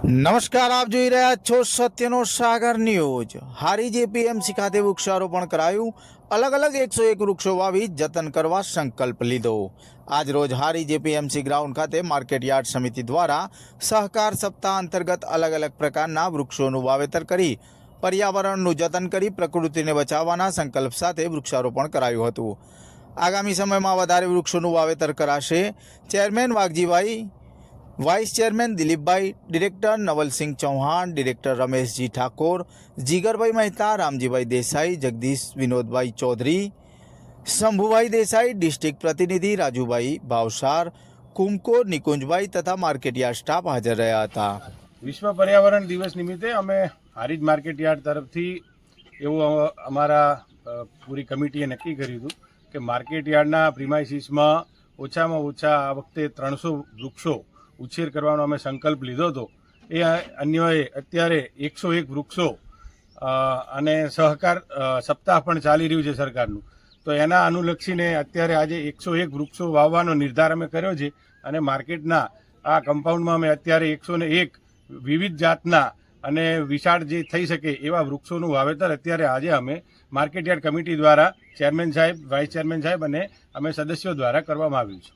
નમસ્કાર, આપ જોઈ રહ્યા છો સત્યનો સાગર ન્યૂઝ. હારી જેપીએમસી ખાતે વૃક્ષારોપણ કરાયું, અલગ અલગ એકસો એક વૃક્ષો વાવી જતન કરવા સંકલ્પ લીધો. આજ રોજ હારી જેપીએમસી ગ્રાઉન્ડ ખાતે માર્કેટ યાર્ડ સમિતિ દ્વારા સહકાર સપ્તાહ અંતર્ગત અલગ અલગ પ્રકારના વૃક્ષોનું વાવેતર કરી, પર્યાવરણનું જતન કરી, પ્રકૃતિને બચાવવાના સંકલ્પ સાથે વૃક્ષારોપણ કરાયું હતું. આગામી સમયમાં વધારે વૃક્ષોનું વાવેતર કરાશે. Chairman Vaghjibhai vice chairman Dilipbhai director Navalsinh Chauhan director Rameshji Thakor Jigarbhai Mehta Ramjibhai Desai Jagdish Vinodbhai Chaudhari Shambhubhai Desai district પ્રતિનિધિ રાજુભાઈ ભાવસાર કુમકોર નિકુંજભાઈ તથા માર્કેટયાર્ડ સ્ટાફ હાજર રહ્યા હતા વિશ્વ પર્યાવરણ દિવસ નિમિત્તે અમે હારીજ માર્કેટ યાર્ડ તરફથી એવું અમારા પૂરી કમિટીએ નક્કી કર્યું હતું કે માર્કેટ યાર્ડના પ્રિમાઇસીસમાં ઓછામાં ઓછા આ વખતે ત્રણસો વૃક્ષો ઉછેર કરવાનો અમે સંકલ્પ લીધો હતો. એ અન્યોએ અત્યારે એકસો એક વૃક્ષો અને સહકાર સપ્તાહ પણ ચાલી રહ્યું છે સરકારનું. તો એના અનુલક્ષીને અત્યારે આજે એકસો એક વૃક્ષો વાવવાનો નિર્ધાર અમે કર્યો છે અને માર્કેટના આ કમ્પાઉન્ડમાં અમે અત્યારે એકસો ને એક વિવિધ જાતના અને વિશાળ જે થઈ શકે એવા વૃક્ષોનું વાવેતર અત્યારે આજે અમે માર્કેટ યાર્ડ કમિટી દ્વારા ચેરમેન સાહેબ, વાઇસ ચેરમેન સાહેબ અને અમે સદસ્યો દ્વારા કરવામાં આવ્યું છે.